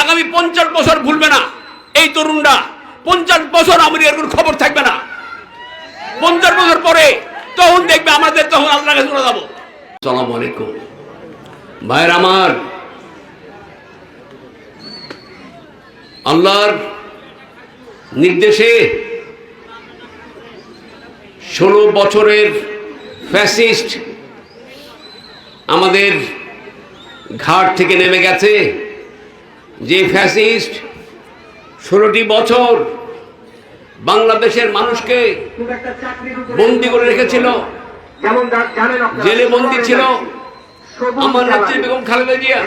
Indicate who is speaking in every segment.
Speaker 1: আগামী পঞ্চাশ বছর ভুলবে না। এই তরুণরা, পঞ্চাশ বছর কোনো খবর থাকবে না। পঞ্চাশ বছর পরে তখন দেখবে আমাদের তখন চলে যাব। সালাম আলাইকুম। আমার, আল্লাহর নির্দেশে ষোলো বছরের ফ্যাসিস্ট আমাদের ঘাট থেকে নেমে গেছে যে ফ্যাসিস্ট ষোলোটি বছর বাংলাদেশের মানুষকে বন্দি করে রেখেছিল। জেলে বন্দি ছিল। আমার। নেত্রী বেগম খালেদা জিয়া,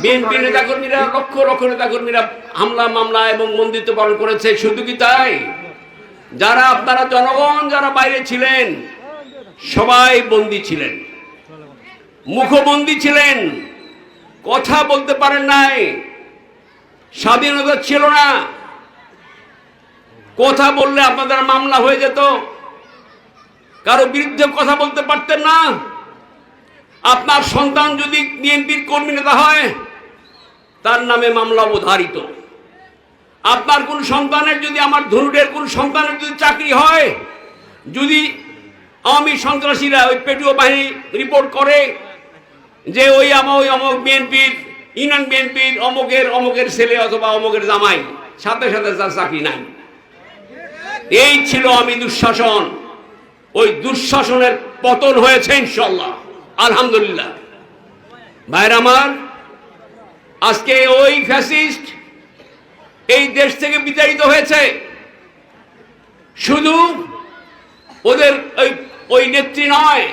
Speaker 1: বিএনপি নেতাকর্মীরা লক্ষ লক্ষ নেতাকর্মীরা হামলা, মামলা এবং মন্দিত্ব পালন করেছে। শুধু কি তাই? যারা আপনারা জনগণ, যারা বাইরে ছিলেন, সবাই বন্দী ছিলেন। মুখবন্দী ছিলেন। কথা বলতে পারেন নাই। স্বাধীনতা ছিল না। কথা বললে আপনাদের মামলা হয়ে যেত। কারও বিরুদ্ধে কথা বলতে পারতেন না। আপনার সন্তান যদি বিএনপির কর্মী নেতা হয়, তার নামে মামলা অবধারিত আপনার কোন সন্তানের যদি, আমার ধনুটের কোন সন্তানের যদি চাকরি হয়, যদি আওয়ামী সন্ত্রাসীরা ওই পেটুয়া বাহিনী রিপোর্ট করে যে ওই ওই অমক বিএনপির, ইউনিয়ন বিএনপির অমকের অমকের ছেলে অথবা অমকের জামাই, সাথে সাথে তার চাকরি নাই। এই ছিল আমি দুঃশাসন। ওই দুঃশাসনের পতন হয়েছে ইনশাল্লাহ আলহামদুলিল্লাহ। ভাইর আমার, আজকে ওই ফ্যাসিস্ট এই দেশ থেকে বিতাড়িত হয়েছে। শুধু ওদের ওই ওই নেত্রী নয়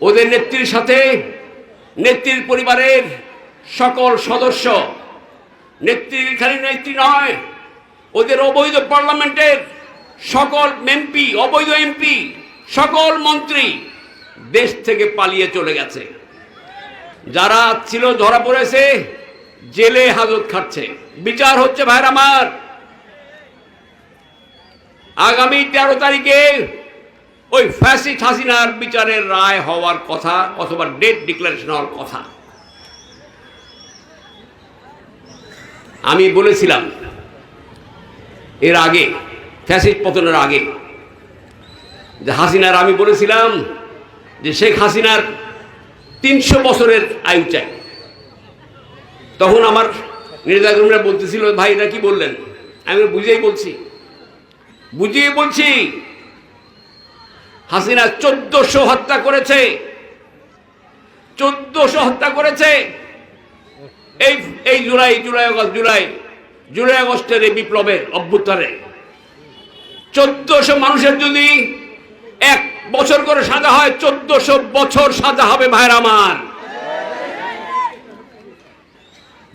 Speaker 1: ওদের নেত্রীর সাথে, নেত্রীর পরিবারের সকল সদস্য, নেত্রীর খালি নেত্রী নয়, ওদের অবৈধ পার্লামেন্টের সকল এমপি অবৈধ এমপি সকল মন্ত্রী দেশ থেকে পালিয়ে চলে গেছে। যারা ছিল, ধরা পড়েছে, জেলে হাজত খাচ্ছে বিচার হচ্ছে ভাইর আমার। আগামী তেরো তারিখে ওই ফ্যাসিস্ট হাসিনার বিচারের রায় হওয়ার কথা অথবা ডেট ডিক্লারেশন হওয়ার কথা। আমি বলেছিলাম, এর আগে, ফ্যাসিস্ট পতনের আগে, যে হাসিনার আমি বলেছিলাম যে শেখ হাসিনার তিনশো বছরের আয়ু চাই। তখন আমার নেতাকর্মীরা বলতেছিল, ভাই, এটা কি বললেন? আমি বুঝেই বলছি। বুঝিয়ে বলছি হাসিনা চোদ্দশো হত্যা করেছে। চোদ্দশো হত্যা করেছে। এই এই July July August, July July আগস্টের এই বিপ্লবের অভ্যুত্থানে। চোদ্দশো মানুষের যদি এক বছর করে সাজা হয়, চোদ্দশো বছর সাজা হবে ভাইর আমার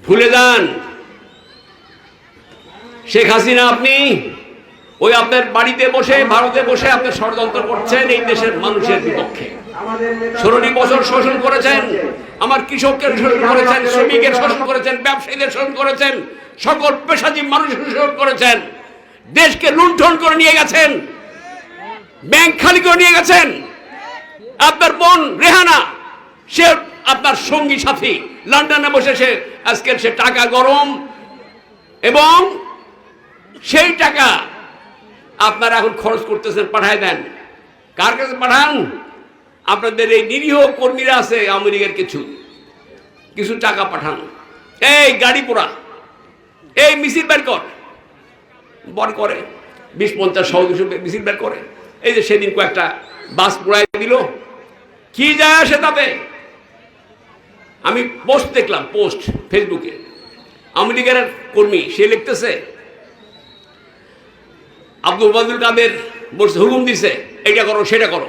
Speaker 1: ভুলে যান। শেখ হাসিনা আপনি ওই আপনার বাড়িতে বসে, ভারতে বসে আপনি ষড়যন্ত্র করছেন, এই দেশের মানুষের বিপক্ষে। ষোলোটি বছর শোষণ করেছেন, আমার কৃষকদের শোষণ করেছেন শ্রমিকের শোষণ করেছেন, ব্যবসায়ীদের শোষণ করেছেন, সকল পেশাজীব মানুষের শোষণ করেছেন, দেশকে লুণ্ঠন করে নিয়ে গেছেন, ব্যাংক খালি করে নিয়ে গেছেন। আপনার বোন রেহানা, সে আপনার সঙ্গী সাথী, লন্ডনে বসে সে আজকের সে টাকা গরম এবং সেই টাকা আপনারা এখন খরচ করতেছেন, পাঠায় দেন। কার কাছে পাঠান? আপনাদের এই নিরীহ কর্মীরা আছে আমেরিকার কিছু। কিছু টাকা পাঠান। এই গাড়ি পোড়া। এই মিছিল বের কর। বর করে। বিশ, পঞ্চাশ, সহ দুশো মিছিল বের করে। এই যে সেদিন কয়েকটা বাস পোড়াই দিল। কি যায় আসে তাতে? আমি পোস্ট দেখলাম পোস্ট ফেসবুকে আমেরিকার এক কর্মী, সে লিখতেছে আব্দুল বাদুল কাদের বলছে, হুকুম দিছে, এটা করো, সেটা করো।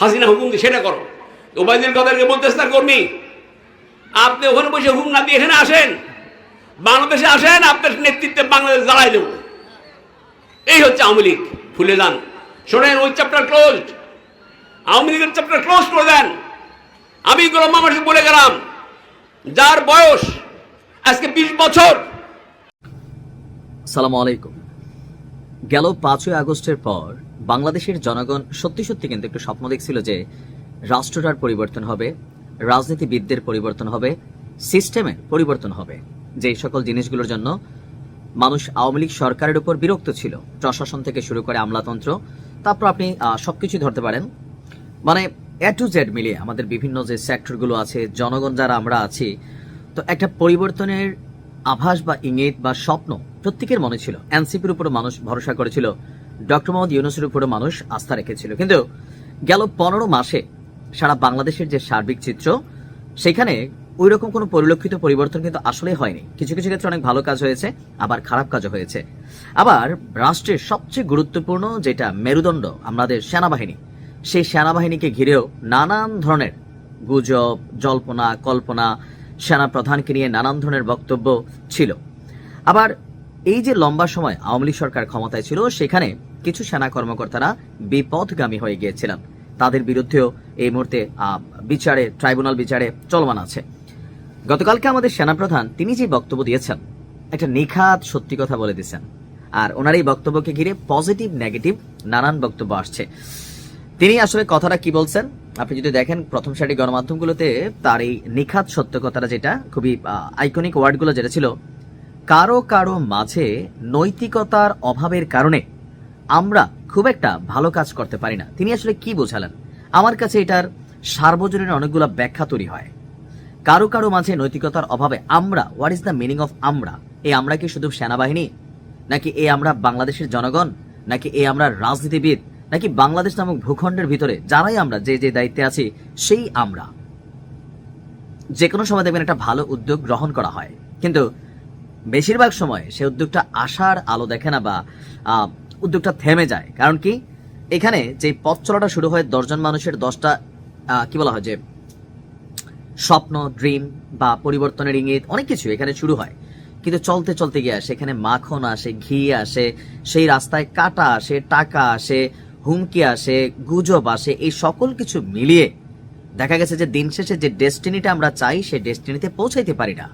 Speaker 1: হাসিনা হুকুম দি সেটা করো। ওবায়দুল কাদেরকে বলতেছে তার কর্মী, আপনি ওখানে বসে হুকুম না দিয়ে এখানে আসেন। বাংলাদেশে আসেন, আপনার নেতৃত্বে বাংলাদেশ জ্বালাই দেব। এই হচ্ছে আওয়ামী লীগ। ভুলে যান। শোনেন, ওই চ্যাপ্টার ক্লোজড আওয়ামী লীগের চ্যাপ্টার ক্লোজ করে দেন। আমি গোলাম মামার বলে গেলাম, যার বয়স আজকে বিশ বছর।
Speaker 2: সালাম আলাইকুম। গেল পাঁচই আগস্টের পর বাংলাদেশের জনগণ সত্যি সত্যি কিন্তু একটু স্বপ্ন দেখছিল যে রাষ্ট্রটার পরিবর্তন হবে, রাজনীতিবিদদের পরিবর্তন হবে, সিস্টেমের পরিবর্তন হবে। যে সকল জিনিসগুলোর জন্য মানুষ আওয়ামী লীগ সরকারের উপর বিরক্ত ছিল, প্রশাসন থেকে শুরু করে আমলাতন্ত্র, তারপর আপনি সবকিছু ধরতে পারেন। মানে এ টু জেড মিলিয়ে আমাদের বিভিন্ন যে সেক্টরগুলো আছে, জনগণ যারা আমরা আছি, তো একটা পরিবর্তনের আভাস বা ইঙ্গিত বা স্বপ্ন প্রত্যেকের মনে ছিল। এনসিপির উপরে মানুষ ভরসা করেছিল। ডক্টর মোহাম্মদ ইউনুসের উপরে মানুষ আস্থা রেখেছিল। কিন্তু গেল পনেরো মাসে সারা বাংলাদেশের যে সার্বিক চিত্র, সেখানে ওই রকম কোনো পরিলক্ষিত পরিবর্তন কিন্তু আসলে হয়নি। কিছু কিছু ক্ষেত্রে অনেক ভালো কাজ হয়েছে, আবার খারাপ কাজও হয়েছে। আবার রাষ্ট্রের সবচেয়ে গুরুত্বপূর্ণ যেটা মেরুদণ্ড আমাদের সেনাবাহিনী, সেই সেনাবাহিনীকে ঘিরেও নানান ধরনের গুজব, জল্পনা, কল্পনা সেনা প্রধানকে নিয়ে নানান ধরনের বক্তব্য ছিল। আবার এই যে লম্বা সময় আওয়ামী লীগ সরকার ক্ষমতায় ছিল, সেখানে কিছু সেনা কর্মকর্তারা বিপথগামী হয়ে গিয়েছিলেন। তাদের বিরুদ্ধেও এই মুহূর্তে বিচারে, ট্রাইব্যুনাল বিচারে চলমান আছে। গতকালকে আমাদের সেনাপ্রধান, তিনি যে বক্তব্য দিয়েছেন, একটা নিখাত সত্যি কথা বলে দিয়েছেন। আর ওনার এই বক্তব্যকে ঘিরে পজিটিভ, নেগেটিভ নানান বক্তব্য আসছে। তিনি আসলে কথাটা কি বলছেন? আপনি যদি দেখেন প্রথম সারি গণমাধ্যমগুলোতে, তার এই নিখাত সত্য কথাটা যেটা, খুবই আইকনিক ওয়ার্ডগুলো যেটা ছিল কারও কারও মাঝে নৈতিকতার অভাবের কারণে আমরা খুব একটা ভালো কাজ করতে পারি না। তিনি আসলে কি বোঝালেন? আমার কাছে এটার সার্বজনীন অনেকগুলো ব্যাখ্যা তৈরি হয়। কারও কারও মাঝে নৈতিকতার অভাবে আমরা what is the meaning of আমরা? এই আমরা কি শুধু সেনাবাহিনী? নাকি এই আমরা বাংলাদেশের জনগণ? নাকি এ আমরা রাজনীতিবিদ? নাকি বাংলাদেশ নামক ভূখণ্ডের ভিতরে যারাই আমরা, যে যে দায়িত্বে আছি, সেই আমরা? যে কোনো সময় দেখবেন একটা ভালো উদ্যোগ গ্রহণ করা হয়। কিন্তু বেশিরভাগ সময় সে উদ্যোগটা আশার আলো দেখে না বা উদ্যোগটা থেমে যায়। কারণ কি? এখানে যে পথ চলাটা শুরু হয় দশজন মানুষের দশটা কি বলা হয় যে, স্বপ্ন, ড্রিম বা পরিবর্তনের ইঙ্গিত, অনেক কিছু এখানে শুরু হয়। কিন্তু চলতে চলতে গিয়ে সেখানে মাখন আসে, ঘি আসে, সেই রাস্তায় কাটা আসে, টাকা আসে, হুমকি আসে, গুজব আসে, এই সকল কিছু মিলিয়ে দেখা গেছে যে দিন শেষে যে ডেস্টিনিটা আমরা চাই সেই ডেস্টিনিতে পৌঁছাইতে পারি না।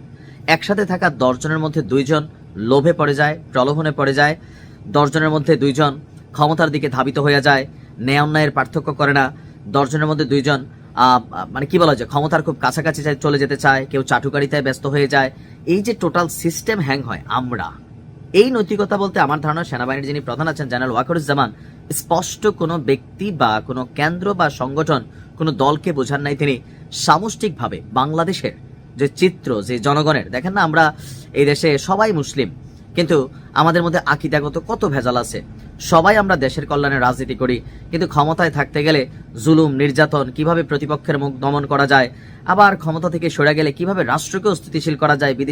Speaker 2: একসাথে থাকা দশজনের মধ্যে দুইজন লোভে পড়ে যায়, প্রলোভনে পড়ে যায়। দশজনের মধ্যে দুইজন ক্ষমতার দিকে ধাবিত হয়ে যায়, ন্যায় অন্যায়ের পার্থক্য করে না। দশজনের মধ্যে দুইজন মানে কি বলা যায়, ক্ষমতার খুব কাছাকাছি চলে যেতে চায়, কেউ চাটুকারিতায় ব্যস্ত হয়ে যায়। এই যে টোটাল সিস্টেম হ্যাং হয় আমরা। এই নৈতিকতা বলতে আমার ধারণা সেনাবাহিনীর যিনি প্রধান আছেন, জেনারেল ওয়াকরুজ্জামান, স্পষ্ট কোনো ব্যক্তি বা কোনো কেন্দ্র বা সংগঠন, কোনো দলকে বোঝান নাই তিনি। সামষ্টিকভাবে বাংলাদেশের যে চিত্র, যে জনগণের, দেখেন না আমরা এই দেশে সবাই মুসলিম, কিন্তু আমাদের মধ্যে আকিদাগত কত ভেজাল আছে। সবাই আমরা দেশের কল্যাণে রাজনীতি করি, কিন্তু ক্ষমতায় থাকতে গেলে জুলুম, নির্যাতন কীভাবে প্রতিপক্ষের মুখ দমন করা যায়, আবার ক্ষমতা থেকে সরে গেলে কীভাবে রাষ্ট্রকে স্থিতিশীল করা যায়, বিদেশি